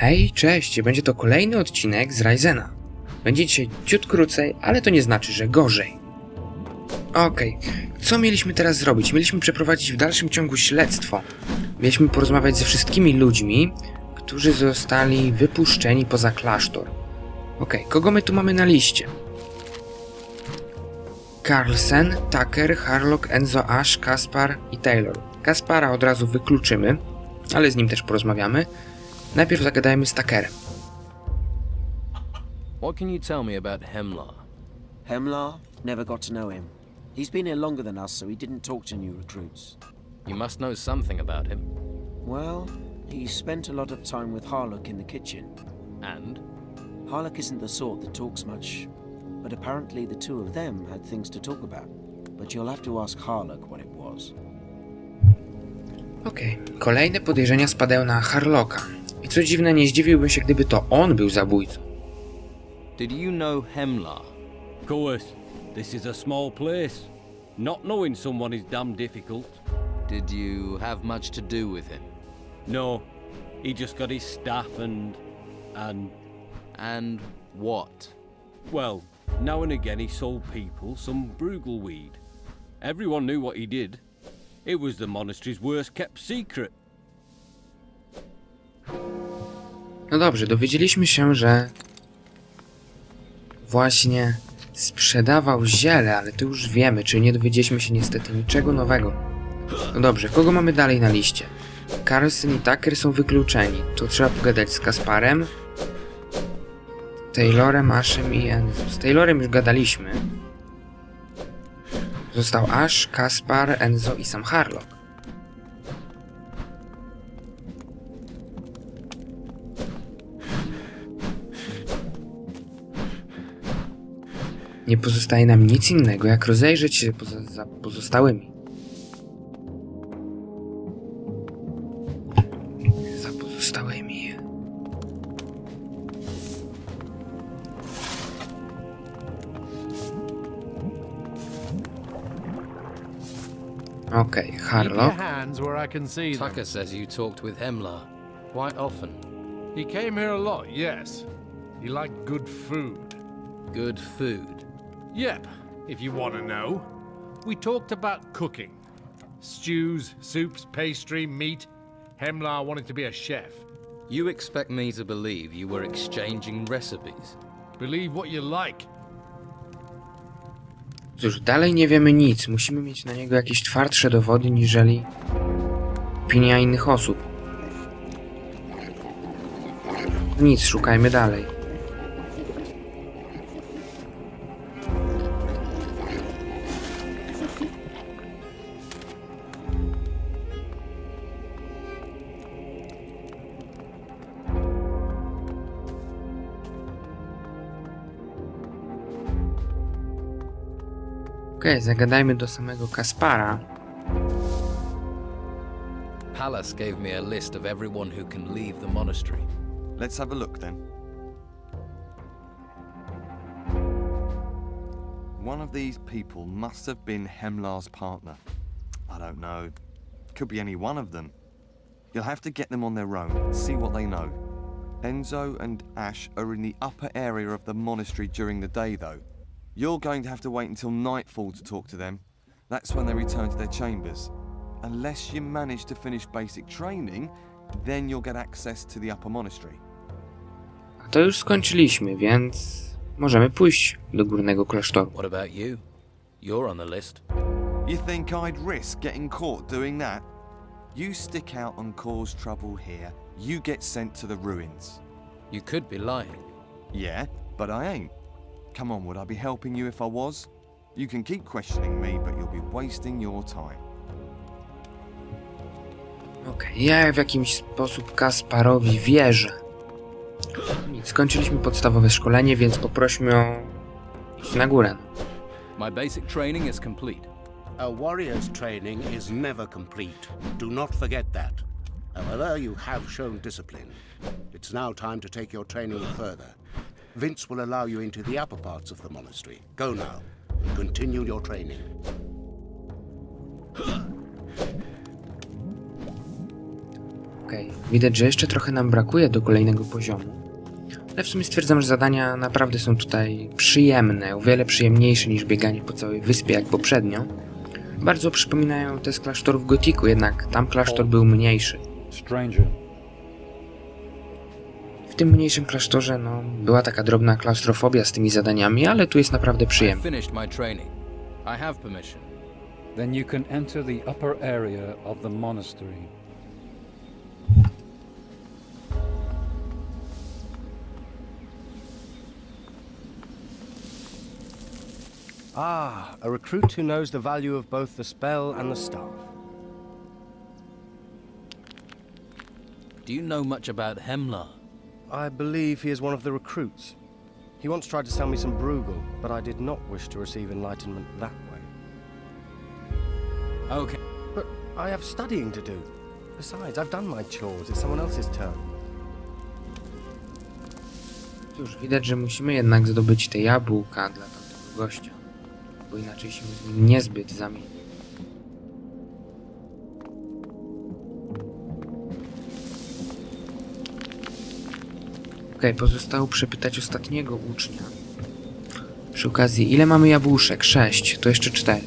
Hej, cześć, będzie to kolejny odcinek z Ryzena. Będzie dzisiaj ciut krócej, ale to nie znaczy, że gorzej. Okej, co mieliśmy teraz zrobić? Mieliśmy przeprowadzić w dalszym ciągu śledztwo. Mieliśmy porozmawiać ze wszystkimi ludźmi, którzy zostali wypuszczeni poza klasztor. Okej, kogo my tu mamy na liście? Carlsen, Tucker, Harlock, Enzo, Ash, Kaspar i Taylor. Kaspara od razu wykluczymy, ale z nim też porozmawiamy. Najpierw zagadajmy z Tuckerem. What can you tell me about Hemlar? Hemlar? Never got to know him. He's been here longer than us, so he didn't talk to new recruits. You must know something about him. Well, he spent a lot of time with Harlock in the kitchen. And? Harlock isn't the sort that talks much, but apparently the two of them had things to talk about. But you'll have to ask Harlock what it was. Okej, kolejne podejrzenia spadają na Harlocka. I co dziwne, nie zdziwiłbym się, gdyby to on był zabójcą. Did you know Hemlar? Of course, this is a small place. Not knowing someone is damn difficult. Did you have much to do with him? No, he just got his staff and. and. And what? well, now and again he sold people some Brugelweed. Everyone knew what he did. It was the monastery's worst kept secret. No dobrze, dowiedzieliśmy się, że właśnie sprzedawał ziele, ale to już wiemy, czyli nie dowiedzieliśmy się niestety niczego nowego. No dobrze, kogo mamy dalej na liście? Carlsen i Tucker są wykluczeni. To trzeba pogadać z Kasparem, Taylorem, Ashem i Enzo. Z Taylorem już gadaliśmy. Został Ash, Kaspar, Enzo i sam Harlock. Nie pozostaje nam nic innego, jak rozejrzeć się poza, za pozostałymi. Za pozostałymi. Okej, your Harlock. Tucker says you talked with Hemlar quite often. He came here a lot, yes. He liked good food. Good food. Yep, if you want to know. We talked about cooking. Stews, soups, pastry, meat. Hemlar wanted to be a chef. You expect me to believe you were exchanging recipes? Believe what you like. Cóż, dalej nie wiemy nic. Musimy mieć na niego jakieś twardsze dowody, niżeli opinia innych osób. Nic, szukajmy dalej. Okej, zagadajmy do samego Kaspara. Pallas gave me a list of everyone who can leave the monastery. Let's have a look then. One of these people must have been Hemlar's partner. I don't know. Could be any one of them. You'll have to get them on their own, see what they know. Enzo and Ash are in the upper area of the monastery during the day, though. You're going to have to wait until nightfall to talk to them. That's when they return to their chambers. Unless you manage to finish basic training, then you'll get access to the upper monastery. A to już skończyliśmy, więc możemy pójść do górnego klasztoru. What about you? You're on the list. You think I'd risk getting caught doing that? You stick out and cause trouble here, you get sent to the ruins. You could be lying. Yeah, but I ain't. Come on, would I be helping you if I was? You can keep questioning me, but you'll be wasting your time. Okej, ja w jakiś sposób Kasparowi wierzę. Nic, skończyliśmy podstawowe szkolenie, więc poprośmy o iść na górę. My basic training is complete. A warrior's training is never complete. Do not forget that. However, you have shown discipline. It's now time to take your training further. Vince will allow you into the upper parts of the monastery. Go now. and Continue your training. Okej, widać, że jeszcze trochę nam brakuje do kolejnego poziomu. Ale w sumie stwierdzam, że zadania naprawdę są tutaj przyjemne, o wiele przyjemniejsze niż bieganie po całej wyspie jak poprzednio. Bardzo przypominają te z klasztorów Gotiku, jednak tam klasztor był mniejszy. Stranger, W tym mniejszym klasztorze, no, była taka drobna klaustrofobia z tymi zadaniami, ale tu jest naprawdę przyjemnie. finished my training. I have permission. then you can enter the upper area of the monastery. Ah, a recruit who knows the value of both the spell and the staff. Do you know much about Hemlar? I believe he is one of the recruits. He once tried to sell me some Bruegel, but I did not wish to receive enlightenment that way. Okay. But I have studying to do. Besides, I've done my chores. It's someone else's turn. Cóż, widać, że musimy jednak zdobyć te jabłka dla tamtego gościa, bo inaczej się z nim niezbyt zamieni. Okej, pozostało przepytać ostatniego ucznia. Przy okazji, ile mamy jabłuszek? Sześć, to jeszcze cztery.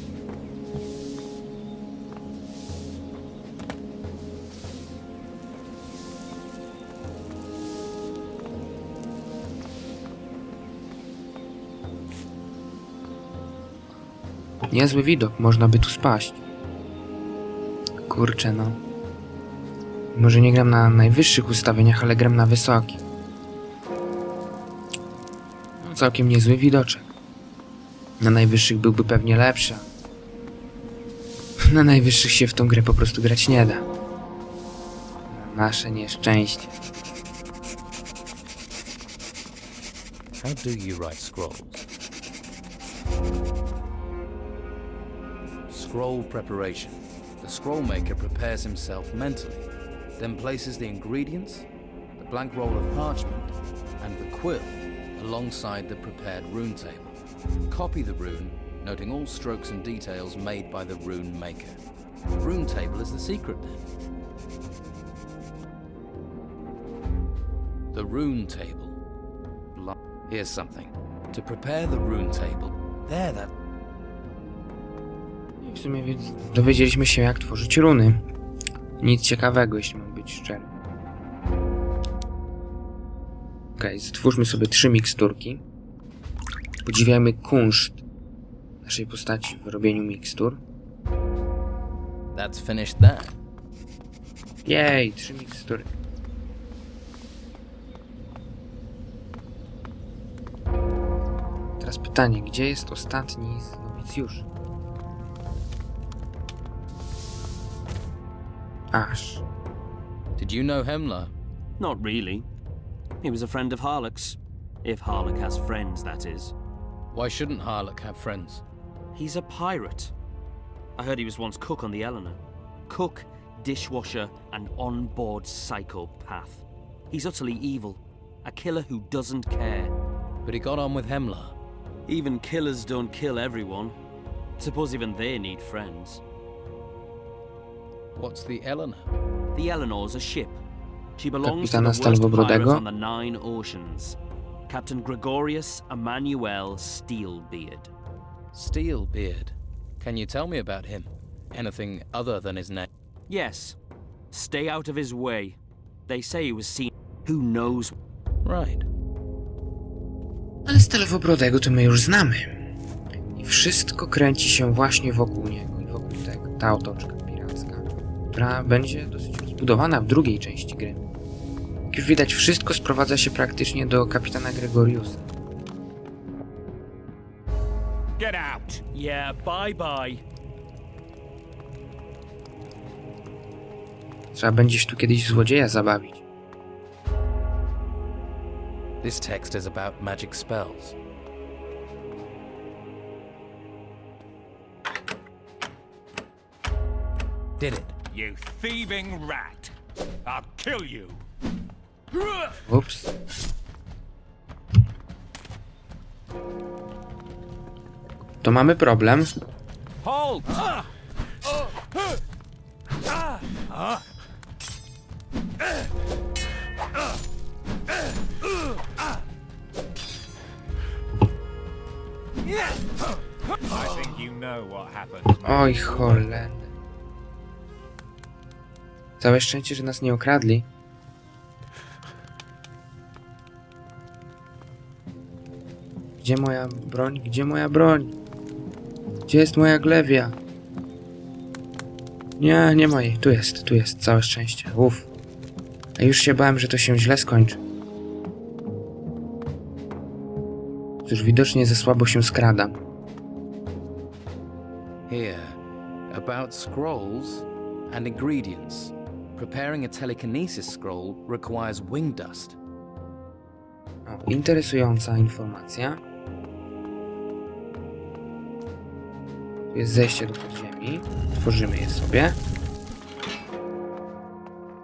Niezły widok, można by tu spaść. Kurczę no. Może nie gram na najwyższych ustawieniach, ale gram na wysokich. Całkiem niezły widoczek. Na najwyższych byłby pewnie lepszy. Na najwyższych się w tą grę po prostu grać nie da. Na nasze nieszczęście. How do you write scrolls? Scroll preparation. The scroll maker prepares himself mentally, then places the ingredients, the blank roll of parchment, and the quill alongside the prepared rune table. Copy the rune, noting all strokes and details made by the rune maker. The rune table is the secret then. The rune table. Here's something. To prepare the rune table, there that w sumie więc dowiedzieliśmy się jak tworzyć runy. Nic ciekawego, jeśli mam być szczery. Stwórzmy sobie trzy miksturki. Podziwiajmy kunszt naszej postaci w robieniu mikstur. that's finished that. Jej, trzy mikstury. Teraz pytanie, gdzie jest ostatni z nowicjuszy? Aż. Did you know Hemlar? Not really. He was a friend of Harlock's. If Harlock has friends, that is. Why shouldn't Harlock have friends? He's a pirate. I heard he was once cook on the Eleanor. Cook, dishwasher, and on-board psychopath. He's utterly evil. A killer who doesn't care. But he got on with Hemlar. Even killers don't kill everyone. Suppose even they need friends. What's the Eleanor? The Eleanor's a ship. Kapitana Stalwobrodego? Captain Gregorius Emmanuel Steelbeard. Steelbeard. Can you tell me about him? Anything other than his name? Yes. Stay out of his way. They say he was seen. Who knows? Right. Ale Stalowobrodego to my już znamy. I wszystko kręci się właśnie wokół niego i wokół tego. Ta otoczka piracka, która będzie dosyć rozbudowana w drugiej części gry. Jak już widać, wszystko sprowadza się praktycznie do kapitana Gregoriusa. Get out! Yeah, bye bye. Trzeba będzie się tu kiedyś złodzieja zabawić. This text is about magic spells. Did it. You thieving rat! I'll kill you! Ups. To mamy problem. Happened. Oj, cholera. Całe szczęście, że nas nie okradli. Gdzie moja broń? Gdzie moja broń? Gdzie jest moja glewia? Nie, nie ma jej. Tu jest, tu jest. Całe szczęście. Uff. A już się bałem, że to się źle skończy. Cóż, widocznie za słabo się skradam. Here, about scrolls and ingredients. Preparing a telekinesis scroll requires wing dust. Interesująca informacja. Tu jest zejście do podziemi. Tworzymy je sobie.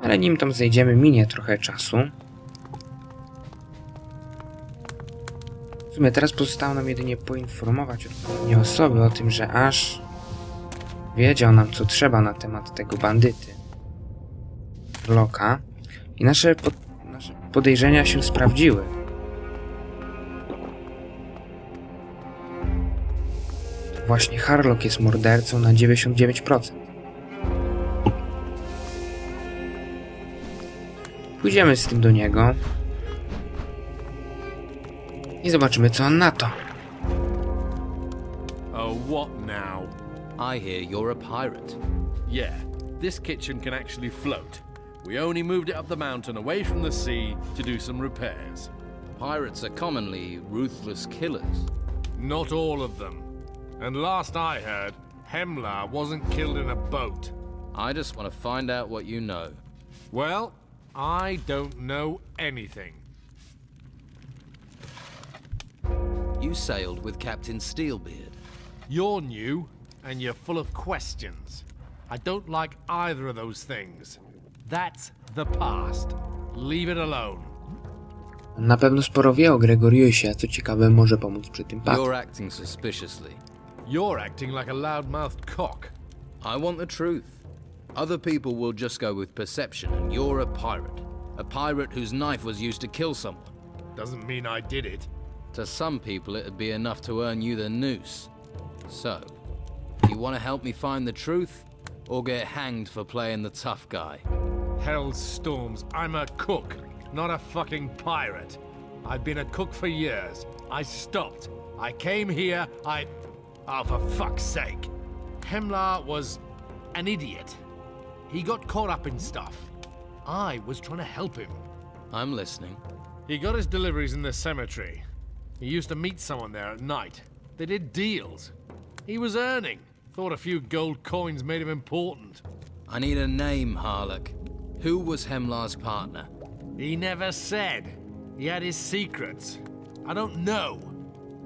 Ale nim tam zejdziemy, minie trochę czasu. W sumie teraz pozostało nam jedynie poinformować odpowiednie osoby o tym, że aż wiedział nam co trzeba na temat tego bandyty. Loka. I nasze, pod, nasze podejrzenia się sprawdziły. Właśnie Harlock jest mordercą na 99%. Pójdziemy z tym do niego. I zobaczymy, co on na to. Oh, what now? I hear you're a pirate. Yeah, this kitchen can actually float. We only moved it up the mountain away from the sea to do some repairs. Pirates are commonly ruthless killers. Not all of them. And last I heard, Hemlar wasn't killed in a boat. I just want to find out what you know. Well, I don't know anything. You sailed with Captain Steelbeard. You're new, and you're full of questions. I don't like either of those things. That's the past. Leave it alone. On na pewno sporo wie o Gregoriusie, a co ciekawe może pomóc przy tym patrz. You're acting suspiciously. You're acting like a loudmouthed cock. I want the truth. Other people will just go with perception, and you're a pirate. A pirate whose knife was used to kill someone. Doesn't mean I did it. To some people, it'd be enough to earn you the noose. So, you want to help me find the truth, or get hanged for playing the tough guy? Hell's storms. I'm a cook, not a fucking pirate. I've been a cook for years. I stopped. I came here. I. Oh, for fuck's sake. Hemlar was an idiot. He got caught up in stuff. I was trying to help him. I'm listening. He got his deliveries in the cemetery. He used to meet someone there at night. They did deals. He was earning. Thought a few gold coins made him important. I need a name, Harlock. Who was Hemlar's partner? He never said. He had his secrets. I don't know.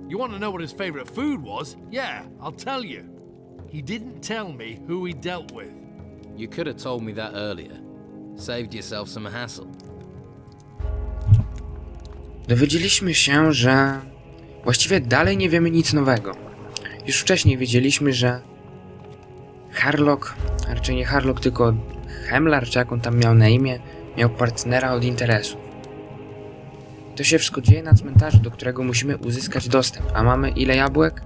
You want to know what his favorite food was? Yeah, I'll tell you. He didn't tell me who he dealt with. You could have told me that earlier. Saved yourself some hassle. Dowiedzieliśmy się, że właściwie dalej nie wiemy nic nowego. Już wcześniej wiedzieliśmy, że Harlock, raczej nie Harlock, tylko Hemlar, czy jak on tam miał na imię, miał partnera od interesów. To się wszystko dzieje na cmentarzu, do którego musimy uzyskać dostęp. A mamy ile jabłek?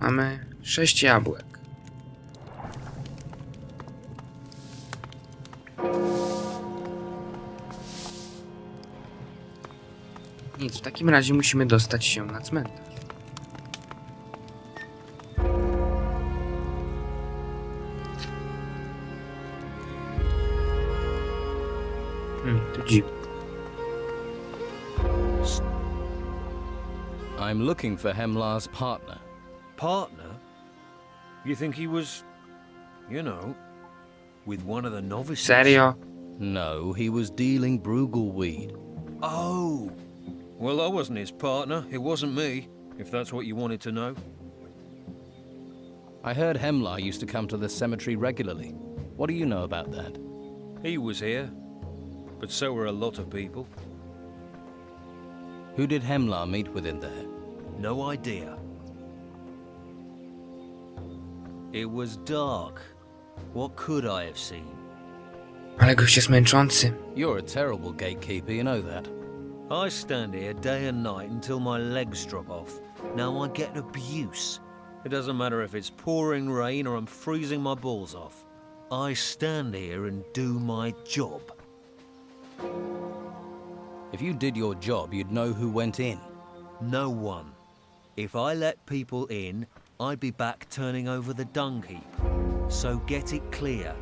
Mamy 6 jabłek. Nic, w takim razie musimy dostać się na cmentarz. To dziwne. I'm looking for Hemlar's partner. Partner? You think he was, you know, with one of the novices? Serio? No, he was dealing Brugal weed. Oh! Well, I wasn't his partner. It wasn't me, if that's what you wanted to know. I heard Hemlar used to come to the cemetery regularly. What do you know about that? He was here, but so were a lot of people. Who did Hemlar meet with in there? No idea. It was dark. What could I have seen? Ale gość jest męczący. You're a terrible gatekeeper, you know that. I stand here day and night until my legs drop off. Now I get abuse. It doesn't matter if it's pouring rain or I'm freezing my balls off. I stand here and do my job. If you did your job, you'd know who went in. No one. If I let people in, I'd be back turning over the dung heap. So get it clear.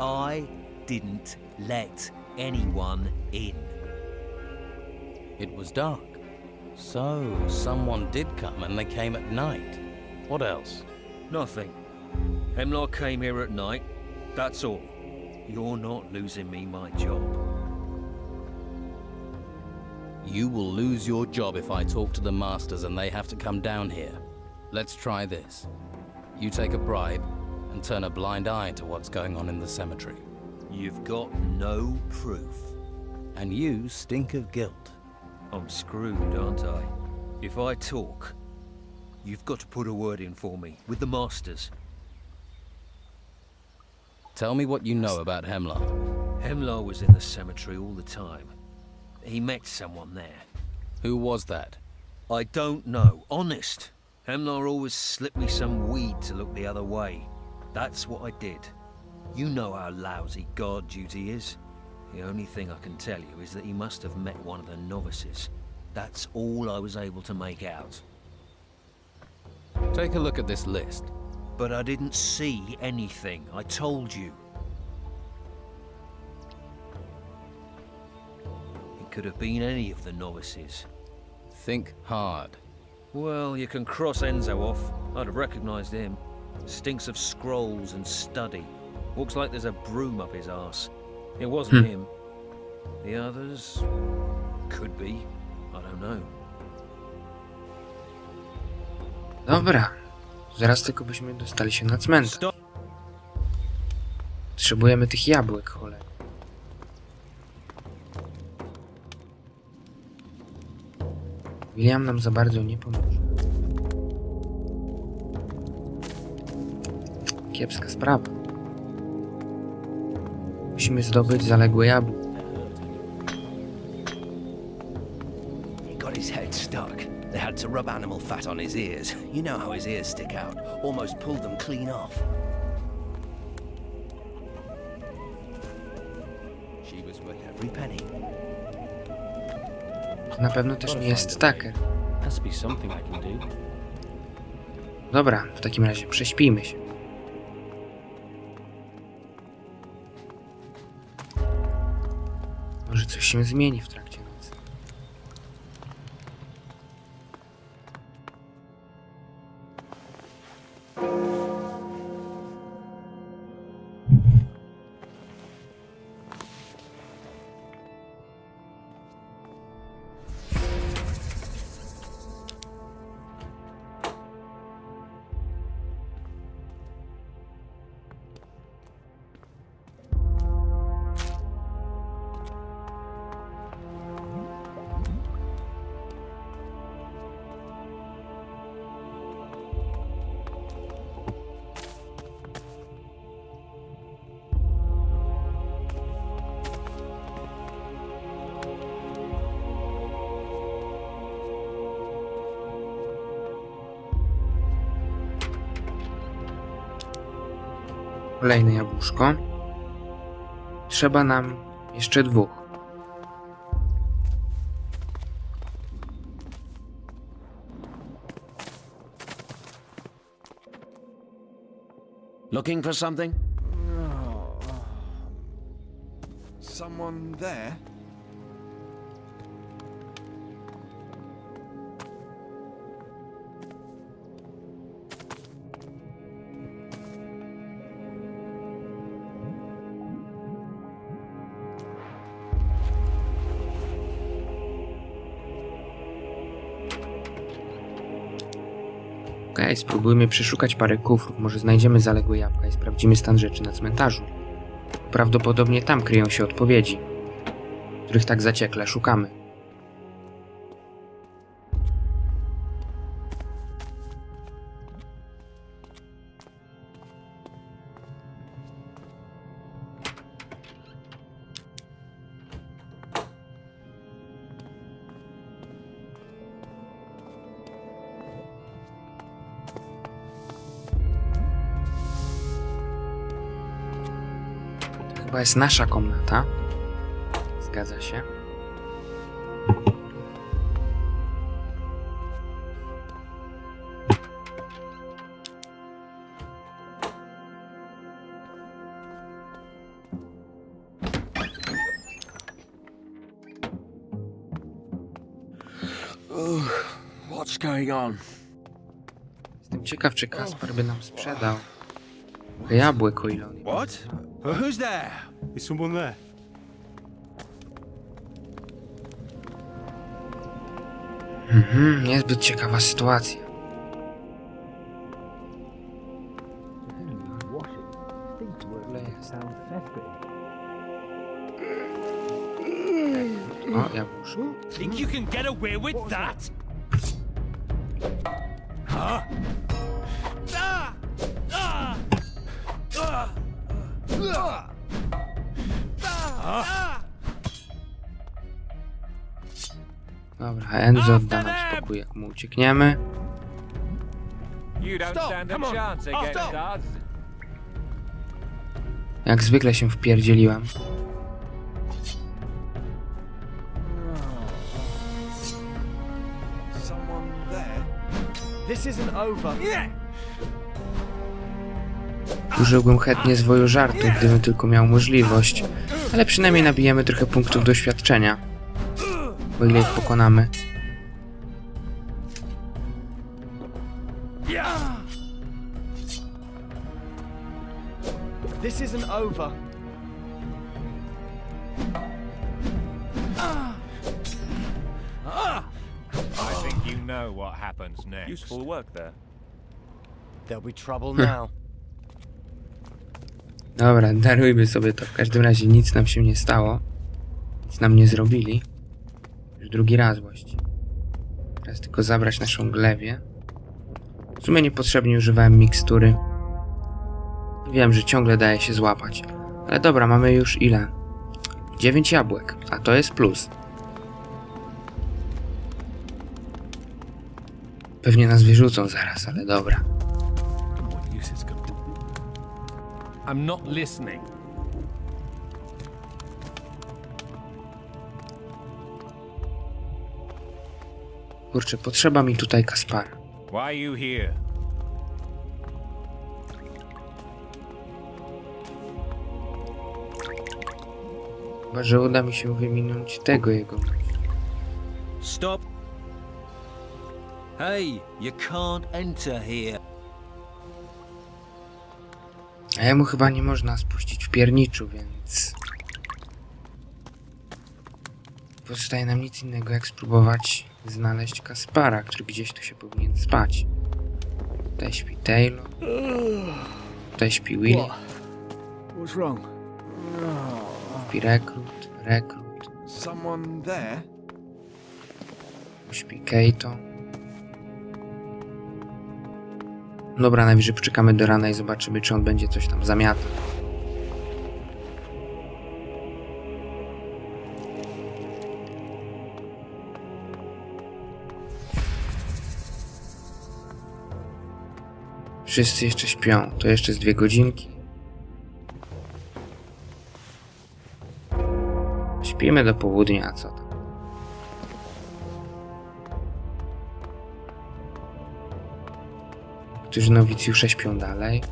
I didn't let anyone in. It was dark. So, someone did come and they came at night. What else? Nothing. Hemlock came here at night. That's all. You're not losing me my job. You will lose your job if I talk to the masters and they have to come down here. Let's try this. You take a bribe and turn a blind eye to what's going on in the cemetery. You've got no proof. And you stink of guilt. I'm screwed, aren't I? If I talk, you've got to put a word in for me with the masters. Tell me what you know about Hemlar. Hemlar was in the cemetery all the time. He met someone there. Who was that? I don't know, honest. Hemlar always slipped me some weed to look the other way. That's what I did. You know how lousy guard duty is. The only thing I can tell you is that he must have met one of the novices. That's all I was able to make out. Take a look at this list. But I didn't see anything, I told you. It could have been any of the novices. Think hard. Well, you can cross Enzo off. I'd have recognized him. Stinks of scrolls and study. Looks like there's a broom up his arse. It wasn't Hmm. him. The others could be. I don't know. Dobra. Zaraz tylko byśmy dostali się na cmentarz. Stop. Potrzebujemy tych jabłek, cholera. William nam za bardzo nie pomoże. Kiepska sprawa. Musimy zdobyć zaległe jabłko. To rub animal fat on his ears. You know how his ears stick out. Almost pulled them clean off. Na pewno też nie jest do. Dobra, w takim razie prześpijmy się. Może coś się zmieni w trakcie Kolejne jabłuszko. Trzeba nam jeszcze dwóch. Looking for something? Someone there? Spróbujmy przeszukać parę kufrów. Może znajdziemy zaległe jabłka i sprawdzimy stan rzeczy na cmentarzu. Prawdopodobnie tam kryją się odpowiedzi, których tak zaciekle szukamy. Chyba jest nasza komnata. Zgadza się. What's going on? Jestem ciekaw, czy Kaspar by nam sprzedał jabłek, o ile on What? Who's there? Is someone there? Mhm, niezbyt ciekawa sytuacja. O, jabłuszko. Think you can get away with that? Enzo odda nam spokój, jak mu uciekniemy. Oh. Jak zwykle się wpierdzieliłem. Over. Użyłbym chętnie zwoju żartu, gdybym tylko miał możliwość. Ale przynajmniej nabijemy trochę punktów doświadczenia. O ile ich pokonamy. Useful work there. There'll be trouble now. Dobra, darujmy sobie to. W każdym razie nic nam się nie stało. Nic nam nie zrobili. Już drugi raz właściwie. Teraz tylko zabrać naszą glewię. W sumie niepotrzebnie używałem mikstury. Wiem, że ciągle daje się złapać. Ale dobra, mamy już ile? 9 jabłek, a to jest plus. Pewnie nas wyrzucą zaraz, ale dobra. I'm not listening. Kurczę, potrzeba mi tutaj Kaspara. Why are you here? Chyba, że uda mi się wyminąć tego jego. Stop! Hey, you can't enter here. A jemu chyba nie można spuścić w pierniczu, więc... Pozostaje nam nic innego, jak spróbować znaleźć Kaspara, który gdzieś tu się powinien spać. Tutaj śpi Taylor. Tutaj śpi Willy. What's wrong? Śpi Rekrut, Rekrut. Someone there? Śpi Keito. Dobra, najwyżej poczekamy do rana i zobaczymy, czy on będzie coś tam zamiatał. Wszyscy jeszcze śpią. To jeszcze z dwie godzinki. Śpimy do południa, co tam? Którzy nowicjusze śpią dalej.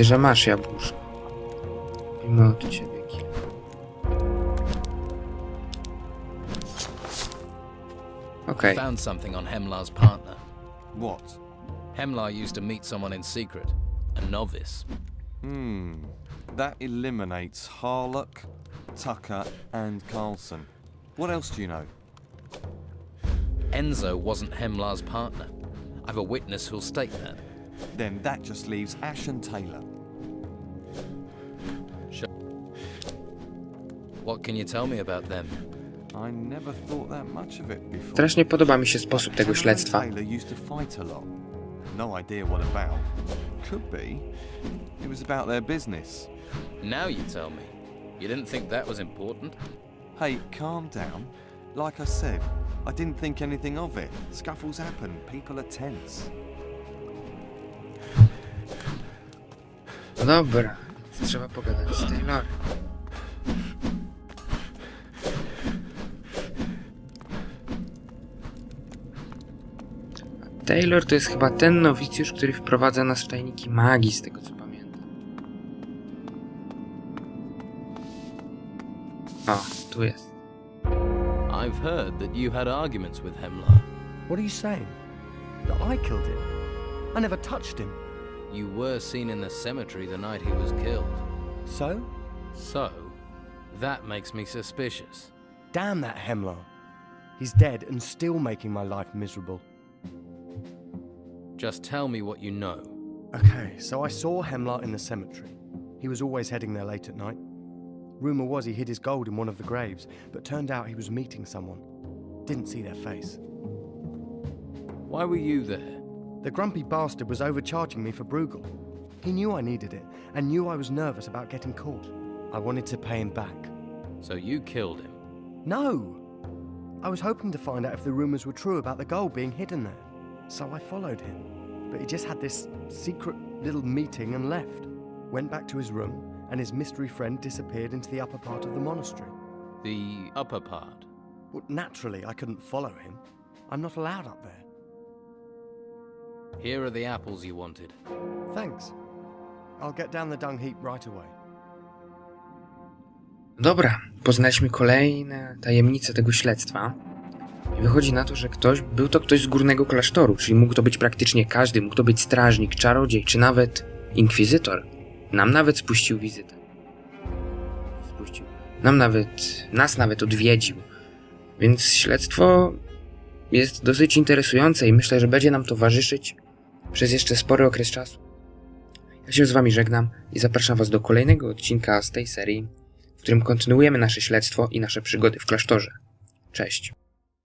Widzę, że masz jabłuszko. Mimo od ciebie kilka. Okej. Found something on Hemlar's partner. What? Hemlar used to meet someone in secret, a novice. Hmm. That eliminates Harlock, Tucker, and Carlson. What else do you know? Enzo wasn't Hemlar's partner. I've a witness who'll state that. Then that just leaves Ash and Taylor. What can you tell me about them? I never thought that much of it before. Strasznie podoba mi się sposób tego Taylor and śledztwa. Taylor used to fight a lot. No idea what about. Could be. It was about their business. Now you tell me. You didn't think that was important? Hey, calm down. Like I said, I didn't think anything of it. Scuffles happen, people are tense. Dobra, trzeba pogadać z Taylorem. Taylor to jest chyba ten nowicjusz, który wprowadza nas w tajniki magii, z tego co Ah, pamiętam. O, tu jest. I've heard that you had arguments with Hemlar. What are you saying? That I killed him? I never touched him. You were seen in the cemetery the night he was killed. So? So, that makes me suspicious. Damn that Hemlar. He's dead and still making my life miserable. Just tell me what you know. Okay, so I saw Hemlar in the cemetery. He was always heading there late at night. Rumour was he hid his gold in one of the graves, but turned out he was meeting someone. Didn't see their face. Why were you there? The grumpy bastard was overcharging me for Bruegel. He knew I needed it, and knew I was nervous about getting caught. I wanted to pay him back. So you killed him. No! I was hoping to find out if the rumours were true about the gold being hidden there. So I followed him. But he just had this secret little meeting and left. Went back to his room, and his mystery friend disappeared into the upper part of the monastery. The upper part. Well, naturally, I couldn't follow him. I'm not allowed up there. Here are the apples you wanted. Thanks. I'll get down the dung heap right away. Dobra, poznaliśmy kolejne tajemnice tego śledztwa. I wychodzi na to, że ktoś, był to ktoś z górnego klasztoru, czyli mógł to być praktycznie każdy, mógł to być strażnik, czarodziej, czy nawet inkwizytor. Nam nawet spuścił wizytę. Spuścił. Nam nawet, nas nawet odwiedził. Więc śledztwo jest dosyć interesujące i myślę, że będzie nam towarzyszyć przez jeszcze spory okres czasu. Ja się z wami żegnam i zapraszam was do kolejnego odcinka z tej serii, w którym kontynuujemy nasze śledztwo i nasze przygody w klasztorze. Cześć.